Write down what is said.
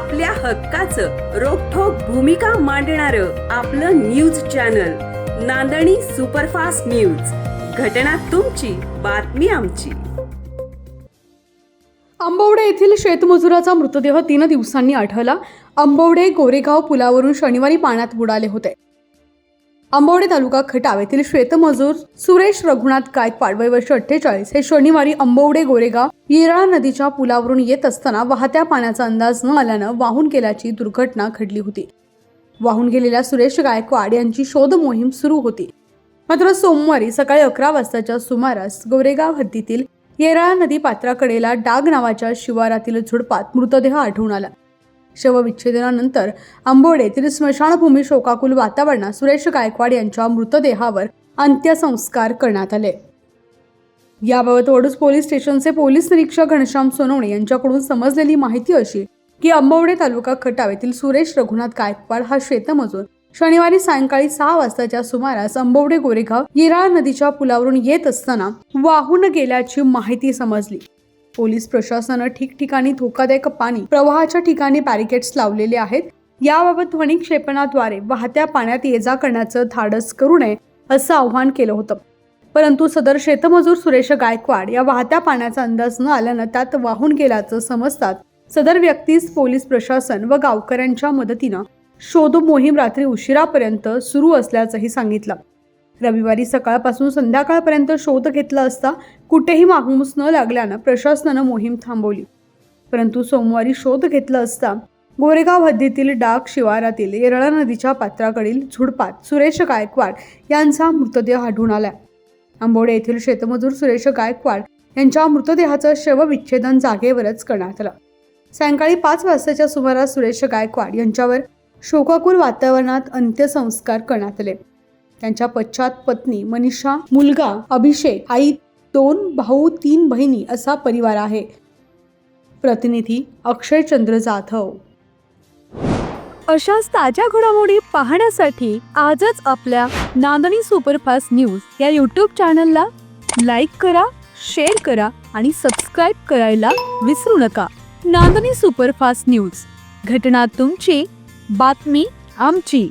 आपल्या हक्काचं रोखोक भूमिका मांडणार आपलं news channel Nandani superfast news. घटना तुमची बातमी आमची. आंबवडे येथील शेतमजुराचा मृतदेह तीन दिवसांनी आढळला. आंबवडे गोरेगाव पुलावरून शनिवारी पाण्यात बुडाले होते. आंबवडे तालुका खटाव येथील शेतमजूर सुरेश रघुनाथ गायकवाड वय वर्ष अठ्ठेचाळीस. हे शनिवारी आंबवडे गोरेगाव येरळा नदीच्या पुलावरून येत असताना वाहत्या पाण्याचा अंदाज न आल्यानं वाहून गेल्याची दुर्घटना घडली होती. वाहून गेलेल्या सुरेश गायकवाड यांची शोध मोहीम सुरू होती. मात्र सोमवारी सकाळी अकरा वाजताच्या सुमारास गोरेगाव हद्दीतील येराळा नदी पात्राकडेला डाग नावाच्या शिवारातील झुडपात मृतदेह आढळून आला. शवविच्छेदनानंतर आंबोडे येथील स्मशानभूमी शोकाकुल वातावरणात सुरेश गायकवाड यांच्या मृतदेहावर अंत्यसंस्कार करण्यात आले. याबाबत वडूज पोलीस स्टेशनचे पोलीस निरीक्षक घनश्याम सोनवणे यांच्याकडून समजलेली माहिती अशी की आंबवडे तालुका खटाव येथील सुरेश रघुनाथ गायकवाड हा शेतमजूर शनिवारी सायंकाळी सहा वाजताच्या सुमारास आंबवडे गोरेगाव येराळ नदीच्या पुलावरून येत असताना वाहून गेल्याची माहिती समजली. पोलीस प्रशासनानं ठिकठिकाणी धोकादायक पाणी प्रवाहाच्या ठिकाणी बॅरिकेड्स लावलेले आहेत. याबाबत ध्वनिक्षेपणाद्वारे वाहत्या पाण्यात ये जा करण्याचं धाडस करू नये असं आव्हान केलं होतं. परंतु सदर शेतमजूर सुरेश गायकवाड या वाहत्या पाण्याचा अंदाज न आल्यानं त्यात वाहून गेल्याचं समजतात सदर व्यक्तीस पोलीस प्रशासन व गावकऱ्यांच्या मदतीनं शोध मोहीम रात्री उशिरापर्यंत सुरू असल्याचंही सांगितलं. रविवारी सकाळपासून संध्याकाळपर्यंत शोध घेतला असता कुठेही मागमूस न लागल्यानं प्रशासनानं मोहीम थांबवली. परंतु सोमवारी शोध घेतला असता गोरेगाव हद्दीतील डाक शिवारातील येरळा नदीच्या पात्राकडील झुडपात सुरेश गायकवाड यांचा मृतदेह आढळून आला. आंबोडे येथील शेतमजूर सुरेश गायकवाड यांच्या मृतदेहाचं शवविच्छेदन जागेवरच करण्यात आलं. सायंकाळी पाच वाजताच्या सुमारास सुरेश गायकवाड यांच्यावर शोकाकुल वातावरणात अंत्यसंस्कार करण्यात आले. त्यांच्या पश्चात पत्नी मनीषा मुलगा अभिषेक आई दोन भाऊ तीन बहिणी असा परिवार आहे. प्रतिनिधी अक्षयचंद्र जाधव. अशाच ताज्या घडामोडी पाहण्यासाठी आजच आपल्या नांदणी सुपरफास्ट न्यूज या यूट्यूब चॅनलला लाईक करा शेअर करा आणि सबस्क्राईब करायला विसरू नका. Nandani superfast news. घटना तुमची बातमी आमची.